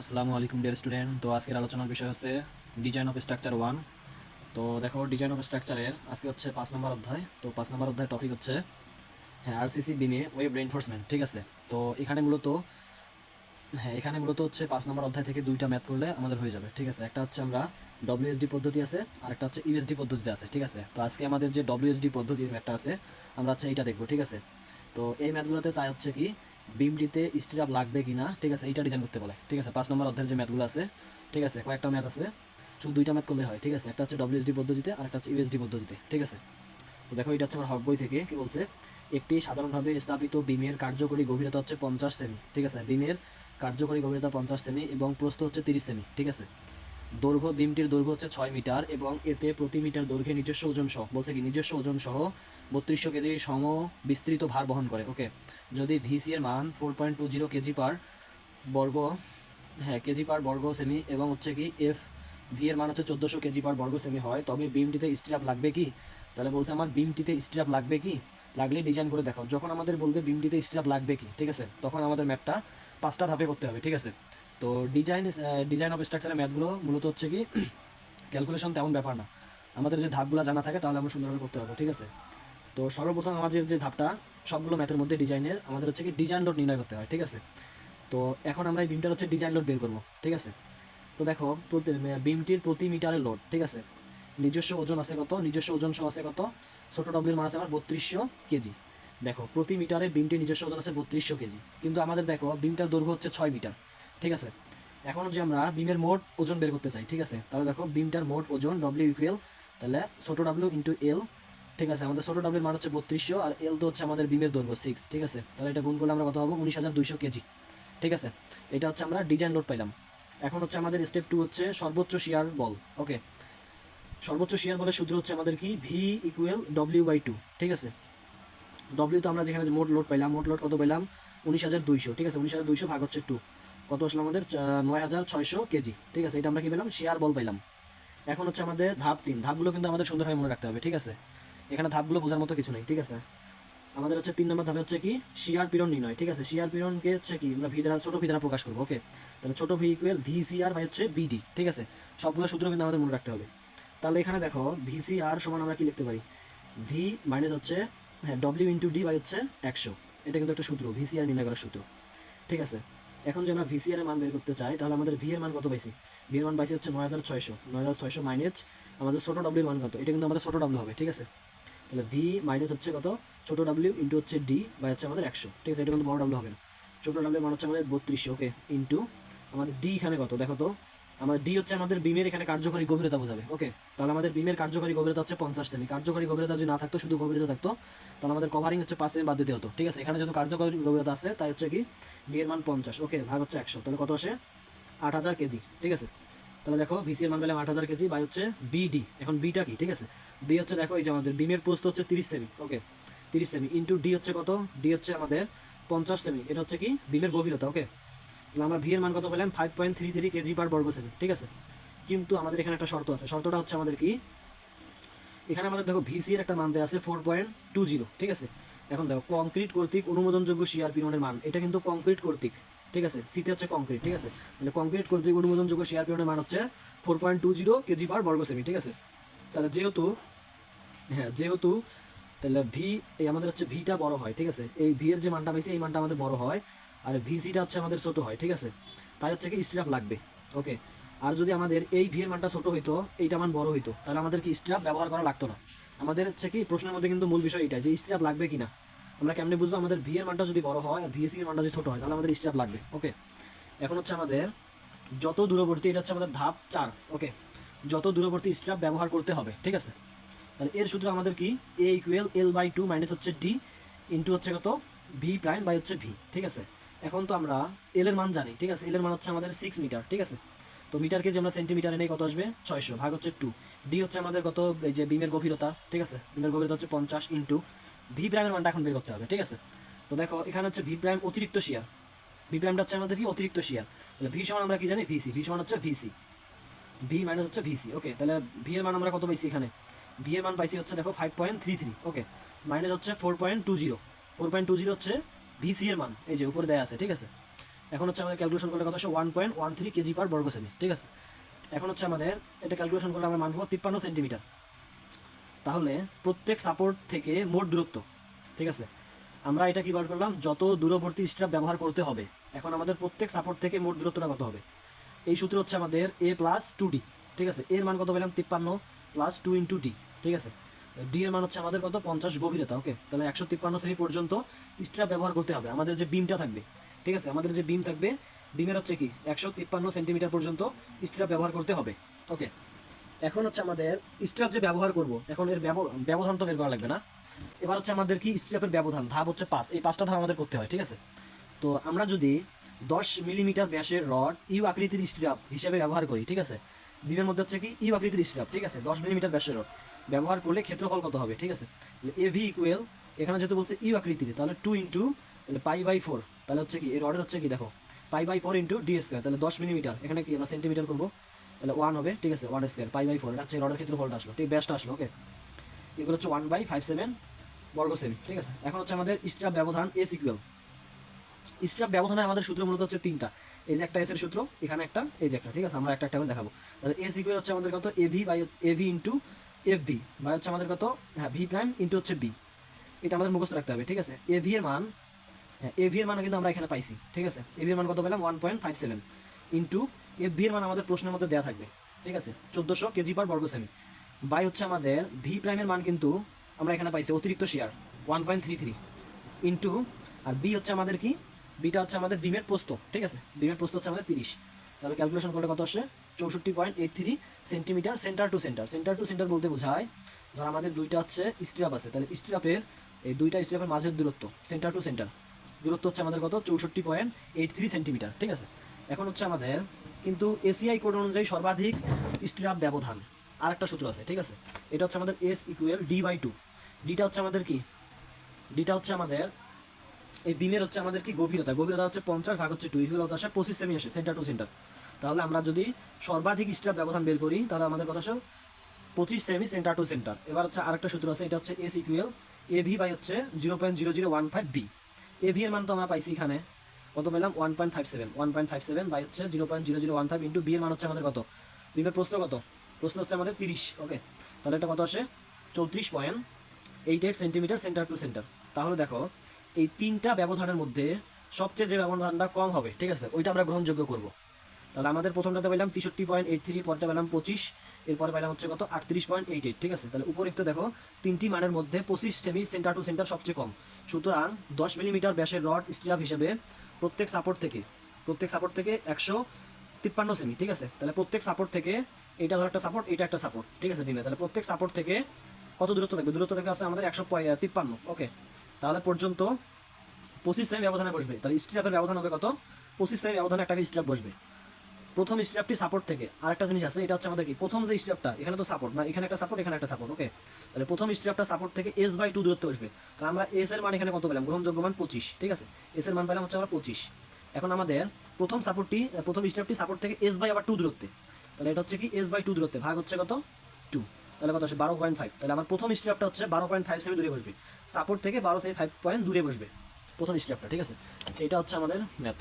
আসসালামু আলাইকুম dear student তো আজকের আলোচনার বিষয় হচ্ছে ডিজাইন অফ স্ট্রাকচার ওয়ান তো দেখো ডিজাইন অফ স্ট্রাকচারের আজকে হচ্ছে পাঁচ নম্বর অধ্যায়। তো পাঁচ নম্বর অধ্যায় টপিক হচ্ছে হ্যাঁ আরসিসি বিমে ওয়েব রেনফোর্সমেন্ট ঠিক আছে? তো এখানে মূলত হ্যাঁ এখানে মূলত হচ্ছে পাঁচ নম্বর অধ্যায় থেকে দুইটা ম্যাথ করলে আমাদের হয়ে যাবে, ঠিক আছে? একটা হচ্ছে আমরা ডব্লিউএসডি পদ্ধতি আছে, আর একটা হচ্ছে ইউএসডি পদ্ধতিতে আছে, ঠিক আছে? তো আজকে আমাদের যে ডব্লিউএসডি পদ্ধতির ম্যাথটা আছে, আমরা হচ্ছে এইটা দেখব, ঠিক আছে? তো এই ম্যাথগুলোতে চাই হচ্ছে কি বিমটিতে স্টিরাপ লাগবে কি না ঠিক আছে, এইটা ডিজাইন করতে বলে, ঠিক আছে, পাঁচ নম্বর অধ্যায়ের যে ম্যাথগুলো আছে, ঠিক আছে, কয়েকটা ম্যাথ আছে, শুধু দুইটা ম্যাথ করলে হয়, ঠিক আছে, একটা হচ্ছে ডব্লিউএসডি পদ্ধতিতে আর একটা হচ্ছে ইউএসডি পদ্ধতিতে, ঠিক আছে? তো দেখো, এটা হচ্ছে আমার হক বই থেকে, কি বলছে, একটি সাধারণভাবে স্থাপিত বিমের কার্যকরী গভীরতা হচ্ছে পঞ্চাশ সেমি, ঠিক আছে, বিমের কার্যকরী গভীরতা পঞ্চাশ সেমি এবং প্রস্থ হচ্ছে তিরিশ সেমি, ঠিক আছে? দৈর্ঘ্য, বিমটির দৈর্ঘ্য হচ্ছে ছয় মিটার এবং এতে প্রতি মিটার দৈর্ঘ্যে নিজস্ব ওজন সহ, বলছে কি, নিজস্ব ওজন সহ বত্রিশশো কেজি সম বিস্তৃত ভার বহন করে। ওকে, যদি ভিসি এর মান four point two zero KG per বর্গ হ্যাঁ কেজি পার বর্গ সেমি এবং হচ্ছে কি এফ ভি এর মান হচ্ছে চোদ্দোশো কেজি পার বর্গ সেমি হয়, তবে বিমটিতে স্ট্রাপ লাগবে কি? তাহলে বলছে আমার বিমটিতে স্ট্রাপ লাগবে কি? লাগলে ডিজাইন করে দেখো যখন আমাদের বলবে বিমটিতে স্ট্রাপ লাগবে কি, ঠিক আছে? তখন আমাদের ম্যাপটা পাঁচটা ধাপে করতে হবে, ঠিক আছে? তো ডিজাইন ডিজাইন অফ স্ট্রাকচারের ম্যাথগুলো মূলত হচ্ছে কি ক্যালকুলেশন তেমন ব্যাপার না। আমাদের যে ধাপগুলো জানা থাকে তাহলে আমরা সুন্দরভাবে করতে পারব, ঠিক আছে? তো সর্বপ্রথম আমাদের যে ধাপটা, সবগুলো ম্যাথের মধ্যে ডিজাইনের আমাদের হচ্ছে কি ডিজাইন লোড নির্ণয় করতে হয়, ঠিক আছে? তো এখন আমরা এই বিমটার হচ্ছে ডিজাইন লোড বের করব, ঠিক আছে? তো দেখো বিমটির প্রতি মিটারের লোড ঠিক আছে? নিজস্ব ওজন আছে কত? নিজস্ব ওজন সহ আছে কত? ছোটো ডব্লিউর মান আছে আমার বত্রিশশো কেজি। দেখো, প্রতি মিটারে বিমটির নিজস্ব ওজন আছে বত্রিশশো কেজি। কিন্তু আমাদের দেখো বিমটার দৈর্ঘ্য হচ্ছে ছয় মিটার। ঠিক আছে? এখন যে আমরা বিমের মোট ওজন বের করতে চাই, ঠিক আছে? তাহলে দেখো, বিমটার মোট ওজন ডব্লিউ ইকুয়াল তাহলে ছোটো ডাব্লিউ ইন্টু এল ঠিক আছে? আমাদের ছোটো ডাব্লিউর মান হচ্ছে বত্রিশশো, আর এল তো হচ্ছে আমাদের বিমের দৈর্ঘ্য সিক্স ঠিক আছে? তাহলে এটা গুণ করলে আমরা কত পাবো? উনিশ হাজার দুইশো কেজি, ঠিক আছে? এটা হচ্ছে আমরা ডিজাইন লোড পাইলাম। এখন হচ্ছে আমাদের স্টেপ টু হচ্ছে সর্বোচ্চ শিয়ার বল ওকে সর্বোচ্চ শিয়ার বলের সূত্র হচ্ছে আমাদের কি? V equal W by two ঠিক আছে? ডব্লিউ তো আমরা যেখানে মোট লোড পাইলাম, মোট লোড কত পাইলাম? উনিশ হাজার দুইশো, ঠিক আছে? উনিশ হাজার দুইশো ভাগ হচ্ছে টু কত আসলো আমাদের? নয় হাজার ছয়শো কেজি। ঠিক আছে, এটা আমরা কি পেলাম? শেয়ার বল পাইলাম এখন হচ্ছে আমাদের ধাপ তিন। ধাপগুলো কিন্তু আমাদের সুন্দরভাবে মনে রাখতে হবে, ঠিক আছে? এখানে ধাপগুলো বোঝার মতো কিছু নেই, ঠিক আছে? আমাদের হচ্ছে তিন নম্বর ধাপে হচ্ছে কি? শিয়ার পিরন নির্ণয়, ঠিক আছে? শিয়ার পিরনকে হচ্ছে কি? আমরা ভি দ্বারা, ছোটো ভি দ্বারা প্রকাশ করব ওকে তাহলে ছোটো V equal V C R by হচ্ছে বিডি, ঠিক আছে? সবগুলো সূত্র কিন্তু আমাদের মনে রাখতে হবে। তাহলে এখানে দেখো ভি সি আর সমান আমরা কি লিখতে পারি? ভি মাইনাস হচ্ছে হ্যাঁ ডব্লিউ ইন্টু ডি বাই হচ্ছে একশো। এটা কিন্তু একটা সূত্র ভি সি আর নির্ণয় করার সূত্র। ঠিক আছে? এখন যদি আমরা ভিসিআর এর মান বের করতে চাই, তাহলে আমাদের ভি এর মান কত পাইছি? ভি এর মান পাইছি হচ্ছে নয় হাজার ছয়শো। নয় হাজার ছয়শো মাইনাস আমাদের ছোটো ডাব্লিউ মান কত? এটা কিন্তু আমাদের ছোটো ডাব্লিউ হবে, ঠিক আছে? তাহলে ভি মাইনাস হচ্ছে কত? ছোটো ডাব্লিউ ইন্টু হচ্ছে ডি বা হচ্ছে আমাদের একশো। ঠিক আছে? এটা কিন্তু বড় ডাব্লিউ হবে না। ছোটো ডাব্লিউ মান হচ্ছে আমাদের বত্রিশশো ওকে ইন্টু আমাদের ডি এখানে কত? দেখো তো। আমাদের ডি হচ্ছে আমাদের বিমের এখানে কার্যকরী গভীরতা বোঝাবে। ওকে তাহলে আমাদের বিমের কার্যকরী গভীরতা হচ্ছে পঞ্চাশ সেমি। কার্যকরী গভীরতা যদি না থাকতো, শুধু গভীরতা থাকতো, তাহলে আমাদের কভারিং হচ্ছে পাঁচ সেমি বাদ দিতে হতো। ঠিক আছে? এখানে যেহেতু কার্যকরী গভীরতা আছে, তাই হচ্ছে কি? বি এর মান পঞ্চাশ। ওকে ভাগ হচ্ছে একশো। তাহলে কত আসে? আট হাজার কেজি। ঠিক আছে? তাহলে দেখো ভিসি এর মান পেলাম আট হাজার কেজি বাই হচ্ছে বিডি এখন বিটা কি? ঠিক আছে? বি হচ্ছে দেখো, এই যে আমাদের বিমের প্রস্থ হচ্ছে তিরিশ সেমি। ওকে তিরিশ সেমি। ইন্টু ডি হচ্ছে কত? ডি হচ্ছে আমাদের পঞ্চাশ সেমি। এটা হচ্ছে কি? বিমের গভীরতা। ওকে আমরা ভি এর মান কত পেলাম? Five point three three KG per বর্গ সেমি ঠিক আছে? কিন্তু আমাদের এখানে একটা শর্ত আছে। শর্তটা হচ্ছে আমাদের কি? এখানে আমাদের দেখো ভিসি এর একটা মান দেওয়া আছে ফোর পয়েন্ট টু জিরো ঠিক আছে? এখন দেখো কংক্রিট কর্তৃক অনুমোদনযোগ্য শিয়ার পিরনের মান, এটা কিন্তু কংক্রিট কর্তৃক, ঠিক আছে? সিতে হচ্ছে কংক্রিট ঠিক আছে? তাহলে কংক্রিট কর্তৃক অনুমোদনযোগ্য শেয়ার পিরনের মান হচ্ছে four point two zero KG per বর্গ সেমি ঠিক আছে? তাহলে যেহেতু হ্যাঁ যেহেতু, তাহলে ভি এই আমাদের হচ্ছে ভিটা বড় হয়, ঠিক আছে? এই ভি এর যে মানটা পেয়েছি, এই মানটা আমাদের বড় হয় আর ভিসিটা হচ্ছে আমাদের ছোট হয়, ঠিক আছে? তাই হচ্ছে কি স্ট্রাপ লাগবে ওকে আর যদি আমাদের এই ভি এর মানটা ছোট হইতো, এইটা মান বড় হইতো, তাহলে আমাদের কি স্ট্রাপ ব্যবহার করা লাগতো না। আমাদের হচ্ছে কি প্রশ্নের মধ্যে কিন্তু মূল বিষয় এটা যে স্ট্রাপ লাগবে কিনা। আমরা কেমনে বুঝব আমাদের ভি এর মানটা যদি বড় হয় আর ভিএসি এর মানটা যদি ছোট হয়, তাহলে আমাদের স্ট্রাপ লাগবে ওকে এখন হচ্ছে আমাদের যত দূরবর্তী, এটা হচ্ছে আমাদের ধাপ চার ওকে যত দূরবর্তী স্ট্রাপ ব্যবহার করতে হবে, ঠিক আছে? তাহলে এর সূত্র আমাদের কি? A equal L by two minus হচ্ছে ডি ইন্টু হচ্ছে কত? ভি প্রাইম বাই হচ্ছে ভি ঠিক আছে? এখন তো আমরা এল এর মান জানি, ঠিক আছে? এল এর মান হচ্ছে আমাদের সিক্স মিটার ঠিক আছে? তো মিটারকে যে আমরা সেন্টিমিটারে নেই, কত আসবে? ছয়শো, ভাগ হচ্ছে টু ডি হচ্ছে আমাদের কত? এই যে বিমের গভীরতা, ঠিক আছে? বিমের গভীরতা হচ্ছে পঞ্চাশ ইন্টু ভি প্রাইমের মানটা এখন বের করতে হবে, ঠিক আছে? তো দেখো, এখানে হচ্ছে ভি প্রাইম অতিরিক্ত শিয়ার ভি প্রাইমটা হচ্ছে আমাদের কি? অতিরিক্ত শিয়ার তাহলে ভি সমান আমরা কি জানি? ভিসি ভি সমান হচ্ছে ভিসি ভি মাইনাস হচ্ছে ভিসি ওকে তাহলে ভি এর মান আমরা কত পাইছি এখানে? ভি এর মান পাইছি হচ্ছে দেখো five point three three okay minus হচ্ছে four point two zero four point two zero হচ্ছে ভিসি এর মান, এই যে উপরে দেয়া আছে, ঠিক আছে? এখন হচ্ছে আমাদের ক্যালকুলেশন করলে কত আসে? One point one three KG per বর্গ সেমি, ঠিক আছে? এখন হচ্ছে আমাদের এটা ক্যালকুলেশন করলে আমরা মান পাবো তিপ্পান্ন সেন্টিমিটার। তাহলে প্রত্যেক সাপোর্ট থেকে মোট দূরত্ব, ঠিক আছে? আমরা এটা কি বার করলাম? যত দূরবর্তী স্ট্রাপ ব্যবহার করতে হবে, এখন আমাদের প্রত্যেক সাপোর্ট থেকে মোট দূরত্বটা কত হবে? এই সূত্র হচ্ছে আমাদের এ প্লাস টু ডি ঠিক আছে? এর মান কত পেলাম? তিপ্পান্ন প্লাস টু ইন্টু ডি ঠিক আছে? ডি এর মান হচ্ছে আমাদের কত? পঞ্চাশ গভীরতা ওকে তাহলে একশো তিপ্পান্ন সেমি পর্যন্ত স্ট্রাপ ব্যবহার করতে হবে। আমাদের যে বিমটা থাকবে, ঠিক আছে? আমাদের যে বিম থাকবে বিমের হচ্ছে কি? একশো তিপ্পান্ন সেন্টিমিটার পর্যন্ত স্ট্রাপ ব্যবহার করতে হবে ওকে এখন হচ্ছে আমাদের স্ট্রাপ যে ব্যবহার করব, এখন এর ব্যবধান তো বের করা লাগবে না। এবার হচ্ছে আমাদের কি স্ট্রাপের ব্যবধান? ধাপ হচ্ছে পাঁচ। এই পাঁচটা ধাপ আমাদের করতে হয়, ঠিক আছে? তো আমরা যদি দশ মিলিমিটার ব্যাসের রড ইউ আকৃতির স্ট্রাপ হিসেবে ব্যবহার করি, ঠিক আছে? বিমের মধ্যে হচ্ছে কি? ইউ আকৃতির স্ট্রাপ ঠিক আছে? দশ মিলিমিটার ব্যাসের রড ব্যবহার করলে ক্ষেত্রফল কত হবে? ঠিক আছে? এ ভি ইকুয়েল এখানে যেহেতু বলছে ইউ আকৃতির তাহলে two into pi by four তাহলে হচ্ছে কি, এর অর্ডার হচ্ছে কি, দেখো pi by four into D square তাহলে দশ মিলিমিটার এখানে কি আমরা সেন্টিমিটার করব? তাহলে ওয়ান হবে, ঠিক আছে one square pi by four এটা হচ্ছে রডের ক্ষেত্রফলটা আসলো, ঠিক, ব্যাসটা আসলো ওকে এগুলো হচ্ছে ওয়ান বাই ফাইভ সেভেন বর্গ সেমি ঠিক আছে? এখন হচ্ছে আমাদের স্ট্রাপ ব্যবধান এস ইকুয়াল স্ট্রাপ ব্যবধানে আমাদের সূত্র মূলত হচ্ছে তিনটা, এই যে একটা এস এর সূত্র, এখানে একটা, এই যে একটা, ঠিক আছে? আমরা একটা একটা দেখাবো। তাহলে এস ইকুয়াল হচ্ছে আমাদের কত? AV by AV into F V by হচ্ছে আমাদের কত? হ্যাঁ ভি প্রাইম ইন্টু হচ্ছে বি এটা আমাদের মুখস্থ রাখতে হবে, ঠিক আছে? এভি এর মান হ্যাঁ এভি এর মান কিন্তু আমরা এখানে পাইছি, ঠিক আছে? এভি এর মান কত পেলাম? One point five seven into F V এর মান আমাদের প্রশ্নের মধ্যে দেওয়া থাকবে, ঠিক আছে? চোদ্দোশো কেজি পার বর্গ সেমি। বাই হচ্ছে আমাদের ভি প্রাইমের মান কিন্তু আমরা এখানে পাইছি অতিরিক্ত shear one point three three into আর বি হচ্ছে আমাদের কি? বিটা হচ্ছে আমাদের বিমের প্রস্ত ঠিক আছে? বিমের প্রস্ত হচ্ছে আমাদের তিরিশ। তাহলে ক্যালকুলেশন করলে কত আসে? চৌষট্টি point eight three centimetre centre to centre centre to centre বলতে বোঝায়, ধর আমাদের দুইটা হচ্ছে স্ট্রাপ আছে, তাহলে স্ট্রাপের এই দুইটা স্ট্রাপের মাঝের দূরত্ব সেন্টার টু সেন্টার দূরত্ব হচ্ছে আমাদের কত? চৌষট্টি পয়েন্ট এইট থ্রি সেন্টিমিটার ঠিক আছে? এখন হচ্ছে আমাদের, কিন্তু এসিআই কোড অনুযায়ী সর্বাধিক স্ট্রাপ ব্যবধান আর একটা সূত্র আছে, ঠিক আছে? এটা হচ্ছে আমাদের S equal D by two ডিটা হচ্ছে আমাদের কি? ডিটা হচ্ছে আমাদের, এই বিমের হচ্ছে আমাদের কি গভীরতা? গভীরতা হচ্ছে পঞ্চাশ ভাগ হচ্ছে টু ইকুয়াল আসে পঁচিশ সেমি আসে সেন্টার টু সেন্টার তাহলে আমরা যদি সর্বাধিক স্ট্রাপ ব্যবধান বের করি, তাহলে আমাদের কথা আসে পঁচিশ সেমি সেন্টার টু সেন্টার। এবার হচ্ছে আরেকটা সূত্র আছে, এটা হচ্ছে S equal A V by হচ্ছে zero point zero zero one five B A V এর মান তো আমরা পাইছি এখানে। কত পেলাম? One point five seven one point five seven by হচ্ছে zero point zero zero one five into B এর মান হচ্ছে আমাদের কত? বিমের প্রশ্ন কত? প্রশ্ন হচ্ছে আমাদের তিরিশ ওকে তাহলে এটা কত আসে? চৌত্রিশ point eight eight centimetre centre to centre তাহলে দেখো, এই তিনটা ব্যবধানের মধ্যে সবচেয়ে যে ব্যবধানটা কম হবে, ঠিক আছে? ওইটা আমরা গ্রহণযোগ্য করব। তাহলে আমাদের প্রথমটাতে পেলাম তেষট্টি পয়েন্ট এইট থ্রি পরটা পেলাম পঁচিশ, এরপরে পেলাম হচ্ছে কত? আটত্রিশ পয়েন্ট এইট এইট ঠিক আছে? তাহলে উপরিক্ত দেখো, তিনটি মানের মধ্যে পঁচিশ সেমি সেন্টার টু সেন্টার সবচেয়ে কম। সুতরাং দশ মিলিমিটার ব্যাসের রড স্টিরাপ হিসেবে প্রত্যেক সাপোর্ট থেকে, প্রত্যেক সাপোর্ট থেকে একশো তিপ্পান্ন সেমি ঠিক আছে? তাহলে প্রত্যেক সাপোর্ট থেকে এটা ধর একটা সাপোর্ট এটা একটা সাপোর্ট ঠিক আছে দিনে তাহলে প্রত্যেক সাপোর্ট থেকে কত দূরত্ব থাকবে? দূরত্ব থেকে আছে আমাদের একশো তিপ্পান্ন ওকে তাহলে পর্যন্ত পঁচিশ সেমি ব্যবধানে বসবে। তাহলে স্ট্রাপের ব্যবধান হবে কত? পঁচিশ সেমি ব্যবধানে একটা স্ট্রাপ বসবে। প্রথম স্ট্রাপটি সাপোর্ট থেকে। আরেকটা জিনিস আছে, এটা হচ্ছে আমাদের কি? প্রথম যে স্ট্রাপটা এখানে তো সাপোর্ট না এখানে একটা সাপোর্ট এখানে একটা সাপোর্ট ওকে তাহলে প্রথম স্ট্রাপটা সাপোর্ট থেকে এস বাই টু দূরত্বে বসবে। তাহলে আমরা এস এর মান এখানে কত পেলাম? গ্রহণযোগ্য মান পঁচিশ, ঠিক আছে? এস এর মান পেলাম হচ্ছে আমরা পঁচিশ। এখন আমাদের প্রথম সাপোর্টটি প্রথম স্ট্রাপটি সাপোর্ট থেকে এস বাই আবার টু দূরত্বে। তাহলে এটা হচ্ছে কি? এস বাই টু দূরত্বে। ভাগ হচ্ছে কত? টু তাহলে কত আসে বারো পয়েন্ট ফাইভ তাহলে আমার প্রথম স্ট্রাপটা হচ্ছে বারো পয়েন্ট ফাইভ সেভেন দূরে বসবে। সাপোর্ট থেকে বারো সেভেন ফাইভ পয়েন্ট দূরে বসবে। প্রথম স্ট্রাপটা ঠিক আছে? এটা হচ্ছে আমাদের ম্যাথ